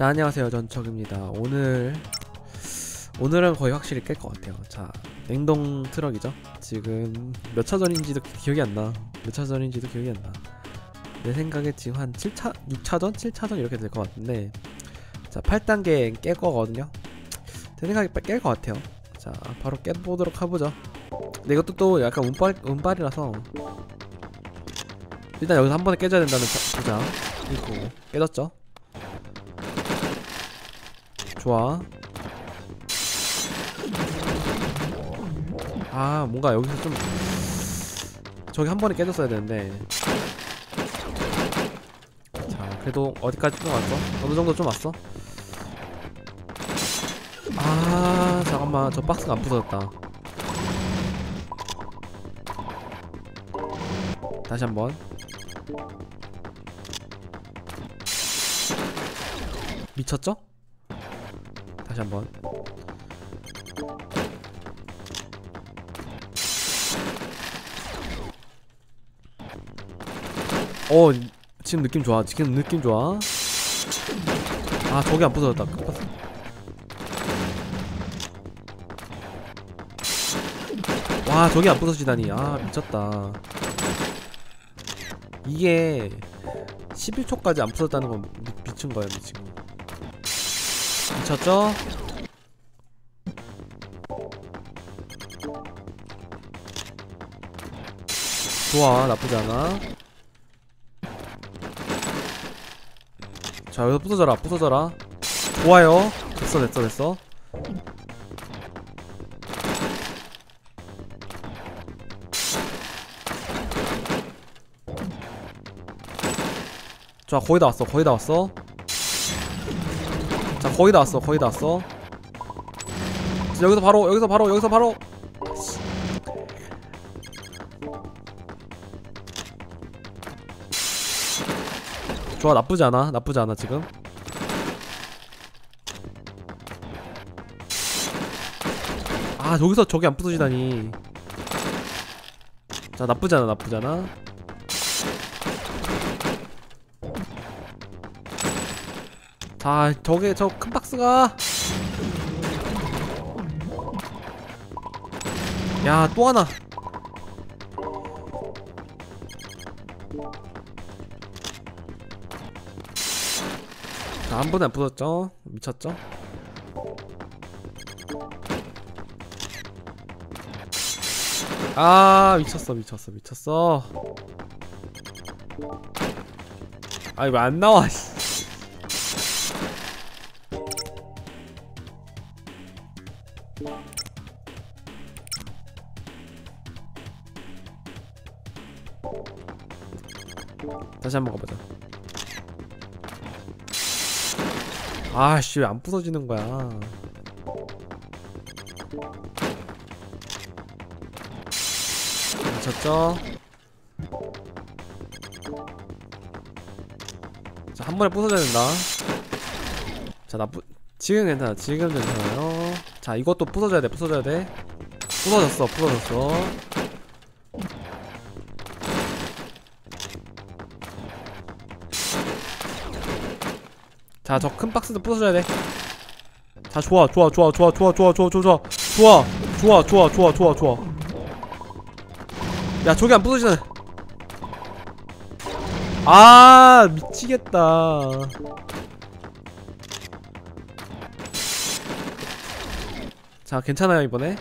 자 안녕하세요. 전척입니다. 오늘 오늘은 거의 확실히 깰 것 같아요. 자 냉동 트럭이죠? 지금 몇 차 전인지도 기억이 안나. 몇 차 전인지도 기억이 안나 내 생각에 지금 한 7차 6차전? 7차전 이렇게 될 것 같은데. 자 8단계 깰 거거든요. 제 생각에 깰 것 같아요. 자 바로 깨보도록 해보죠. 근데 이것도 또 약간 운빨, 운빨이라서 일단 여기서 한 번에 깨져야 된다는 자- 주장 그리고 깨졌죠 좋아 아 뭔가 여기서 좀 저기 한 번에 깨졌어야 되는데 자 그래도 어디까지 좀 왔어? 어느 정도 좀 왔어? 아 잠깐만 저 박스가 안 부서졌다 다시 한번 미쳤죠? 다시 한번. 어 지금 느낌 좋아. 지금 느낌 좋아. 아 저기 안 부서졌다. 깜빡 와 저기 안 부서지다니. 아 미쳤다. 이게 11초까지 안 부서졌다는 건 미, 미친 거예요 미친 거 미쳤죠? 좋아 나쁘지 않아. 자 여기서 부서져라 부서져라. 좋아요. 됐어 됐어 됐어. 자 거의 다 왔어 거의 다 왔어 자 거의 다 왔어 거의 다 왔어. 자, 여기서 바로 여기서 바로 여기서 바로. 좋아 나쁘지 않아 나쁘지 않아 지금. 아 저기서 저기 안 부서지다니. 자 나쁘지 않아 나쁘지 않아 자 저게 저 큰 박스가. 야 또 하나. 자한 번에 안 부쉈죠? 미쳤죠? 아 미쳤어 미쳤어 미쳤어. 아이 왜안 나와 씨. 다시 한번 가보자. 아씨 왜 안 부서지는 거야? 미쳤죠? 자 한 번에 부서져야 된다. 자 나쁘 지금 괜찮아 지금 괜찮아요. 자 이것도 부서져야 돼 부서져야 돼. 부서졌어 부서졌어. 자, 저 큰 박스도 부숴줘야 돼. 자, 좋아, 좋아, 좋아, 좋아, 좋아, 좋아, 좋아, 좋아, 좋아, 좋아, 좋아, 좋아, 좋아, 좋아. 야, 저기 안 부서지네. 아, 미치겠다. 자, 괜찮아요 이번에.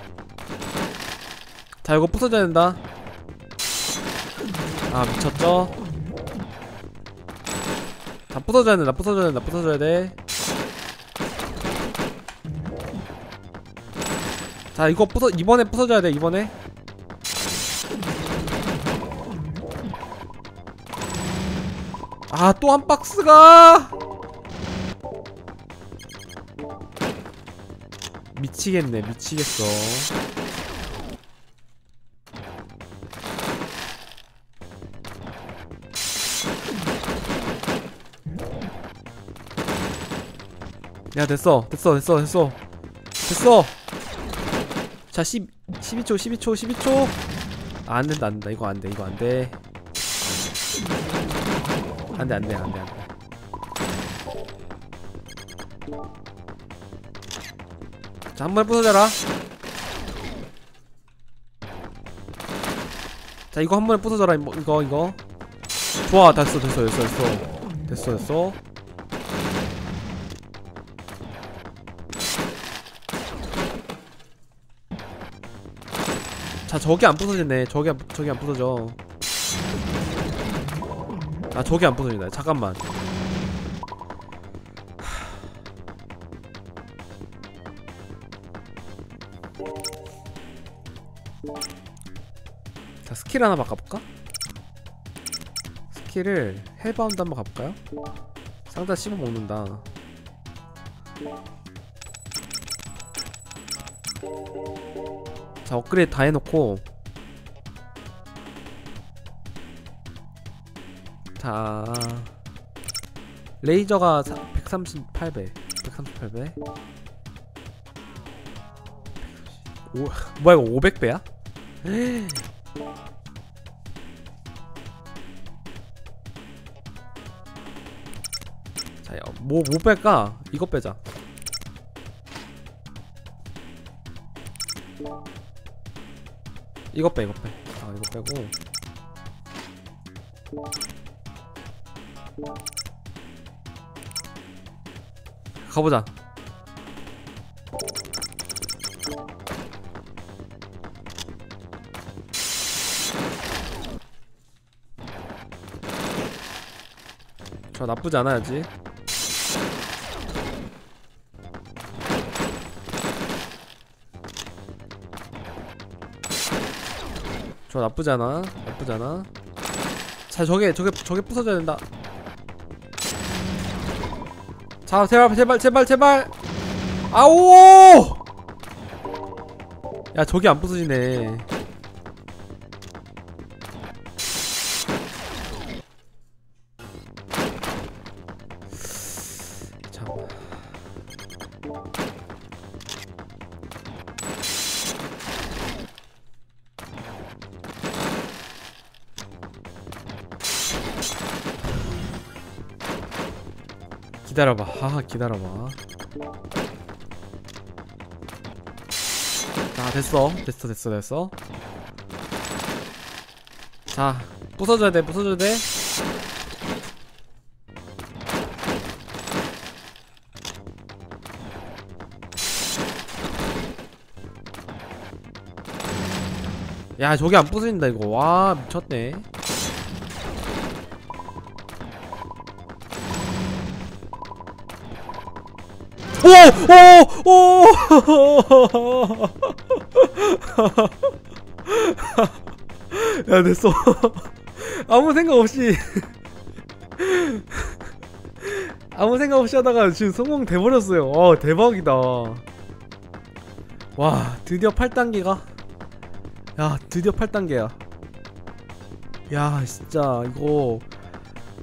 자, 이거 부서져야 된다. 아, 미쳤죠? 다 부서져야 된다 부서져야 된다 부서져야 돼. 자 이거 부서 이번에 부서져야 돼 이번에. 아 또 한 박스가 미치겠네 미치겠어. 야 됐어. 됐어 됐어 됐어. 됐어. 자 10, 12초 12초 12초. 아, 안된다 안된다. 이거 안돼 이거 안돼. 안돼 안돼 안돼 안돼. 자 한 번에 부서져라. 자 이거 한 번에 부서져라 이거 이거. 좋아 됐어 됐어 됐어 됐어. 됐어 됐어 자 저기 안 부서지네. 저기 안, 저기 안 부서져. 아 저기 안 부서진다. 잠깐만. 자 스킬 하나 바꿔볼까? 스킬을 헬바운드 한번 가볼까요? 상자 씹어 먹는다 자 업그레이드 다 해놓고 자 레이저가 138배 138배 오, 뭐야 이거 500배야? 자, 야, 뭐, 뭐 뺄까? 이거 빼자. 이거 빼, 이거 빼. 아, 이거 빼고. 가보자. 저 나쁘지 않아야지. 저. 나쁘지 않아. 자, 저게 저게 저게 부서져야 된다. 자, 제발 제발 제발 제발. 아오! 야, 저기 안 부서지네. 기다려봐. 아, 기다려봐. 자, 됐어. 됐어, 됐어, 됐어. 자, 부서져야 돼, 부서져야 돼. 야, 저기 안 부서진다, 이거. 와, 미쳤네. 오! 오! 오! 야 됐어 아무 생각 없이 아무 생각 없이 하다가 지금 성공 돼버렸어요 어 대박이다 와 드디어 8단계가 야 드디어 8단계야 야 진짜 이거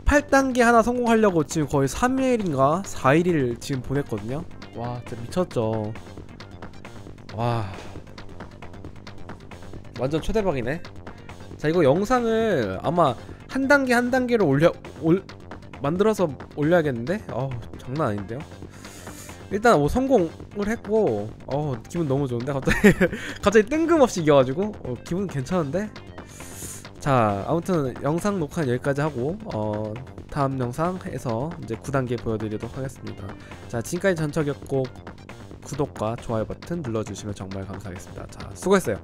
8단계 하나 성공하려고 지금 거의 3일인가 4일을 지금 보냈거든요. 와 진짜 미쳤죠. 와. 완전 초대박이네. 자 이거 영상을 아마 한 단계 한 단계로 올려 올 만들어서 올려야겠는데? 어우 장난 아닌데요? 일단 뭐 성공을 했고 어 기분 너무 좋은데? 갑자기 갑자기 뜬금없이 이겨가지고? 어, 기분 괜찮은데 자 아무튼 영상 녹화는 여기까지 하고 어 다음 영상에서 이제 9단계 보여드리도록 하겠습니다. 자 지금까지 전척이었고 구독과 좋아요 버튼 눌러주시면 정말 감사하겠습니다. 자 수고했어요